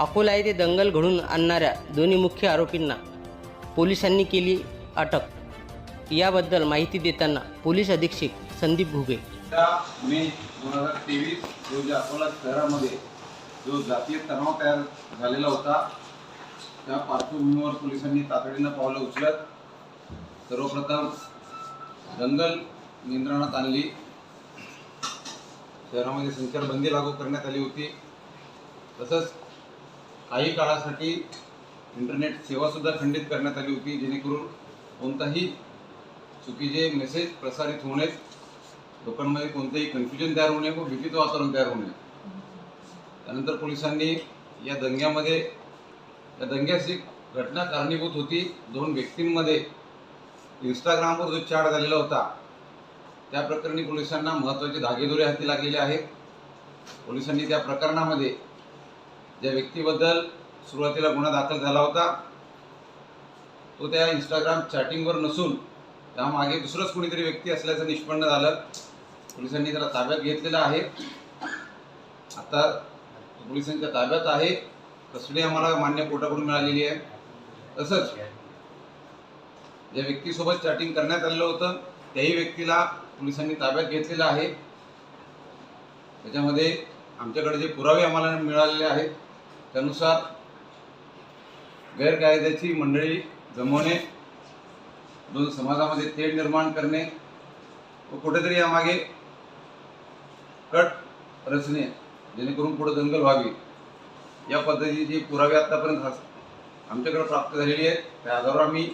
अकोला येथे दंगल घडून आणणाऱ्या दोन्ही मुख्य आरोपींना पोलिसांनी केली अटक. याबद्दल माहिती देताना पोलीस अधीक्षक संदीप घुगे. त्या मे दोन हजार तेवीस रोजी अकोला शहरामध्ये जो जातीय तणाव तयार झालेला होता त्या पार्श्वभूमीवर पोलिसांनी तातडीनं पावलं उचलत सर्वप्रथम दंगल नियंत्रणात आणली. शहरामध्ये संचारबंदी लागू करण्यात आली होती. तसंच काही काळासाठी इंटरनेट सेवासुद्धा खंडित करण्यात आली होती जेणेकरून कोणताही चुकीचे मेसेज प्रसारित होऊ नयेत. लोकांमध्ये कोणतेही कन्फ्युजन तयार होऊ नये व भीतीचं वातावरण तयार होऊ नये. त्यानंतर पोलिसांनी या दंग्यामध्ये या दंग्याची घटना कारणीभूत होती. दोन व्यक्तींमध्ये इंस्टाग्रामवर जो चॅट झालेला होता त्या प्रकरणी पोलिसांना महत्त्वाचे धागेदोरे हाती लागलेले आहेत. पोलिसांनी त्या प्रकरणामध्ये ज्या व्यक्तीबद्दल सुरुवातीला गुन्हा दाखल झाला होता तो त्या इंस्टाग्राम चॅटिंगवर नसून त्यामागे दुसरंच कोणीतरी व्यक्ती असल्याचं निष्पन्न झालं. पोलिसांनी त्याला ताब्यात घेतलेलं आहे. आता पोलिसांच्या ताब्यात आहे. कस्टडी आम्हाला मान्य कोर्टाकडून मिळालेली आहे. तसंच ज्या व्यक्तीसोबत चॅटिंग करण्यात आलेलं होतं त्याही व्यक्तीला पोलिसांनी ताब्यात घेतलेलं आहे. त्याच्यामध्ये आमच्याकडे जे पुरावे आम्हाला मिळालेले आहेत त्यानुसार गैरकायद्याची मंडळी जमवणे दोन समाजामध्ये तेढ निर्माण करणे व कुठेतरी यामागे कट रचणे जेणेकरून पुढे दंगल व्हावी. या पद्धतीचे पुरावे आत्तापर्यंत आमच्याकडे प्राप्त झालेली आहेत. त्या आधारावर आम्ही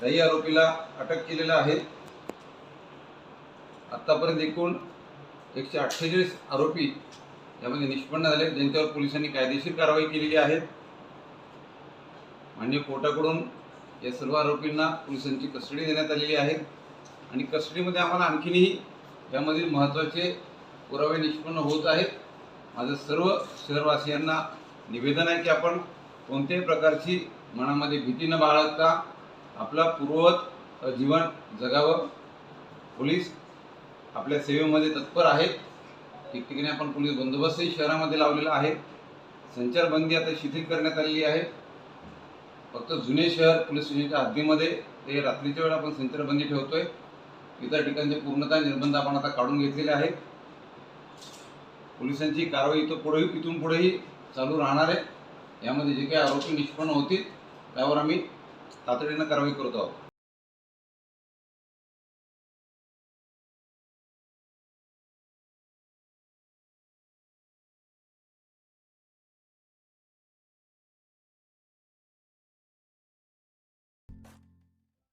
त्याही आरोपीला अटक केलेलं आहे. आत्तापर्यंत एकूण एकशे अठ्ठेचाळीस आरोपी यामध्ये निष्पन्न झाले. ज्यांच्यावर पोलिसांनी कायदेशीर कारवाई केलेली आहे. म्हणजे कोर्टाकडून या सर्व आरोपींना पोलिसांची कस्टडी देण्यात आलेली आहे. आणि कस्टडीमध्ये आम्हाला आणखीनही यामधील महत्त्वाचे पुरावे निष्पन्न होत आहेत. माझं सर्व शहरवासियांना निवेदन आहे की आपण कोणत्याही प्रकारची मनामध्ये भीती न बाळगता आपला पूर्ववत जीवन जगावं. पोलीस आपल्या सेवेमध्ये तत्पर आहेत. ठिकठिकाणी आपण पोलीस बंदोबस्तही शहरामध्ये लावलेला आहे. संचारबंदी आता शिथिल करण्यात आलेली आहे. फक्त जुने शहर पोलीस स्टेशनच्या हद्दीमध्ये ते रात्रीच्या वेळा आपण संचारबंदी ठेवतोय. इतर ठिकाणचे पूर्णतः निर्बंध आपण आता काढून घेतलेले आहेत. पोलिसांची कारवाई इथं पुढे इथून पुढेही चालू राहणार आहे. यामध्ये जे काही आरोपी निष्पन्न होतील त्यावर आम्ही तातडीनं कारवाई करत आहोत.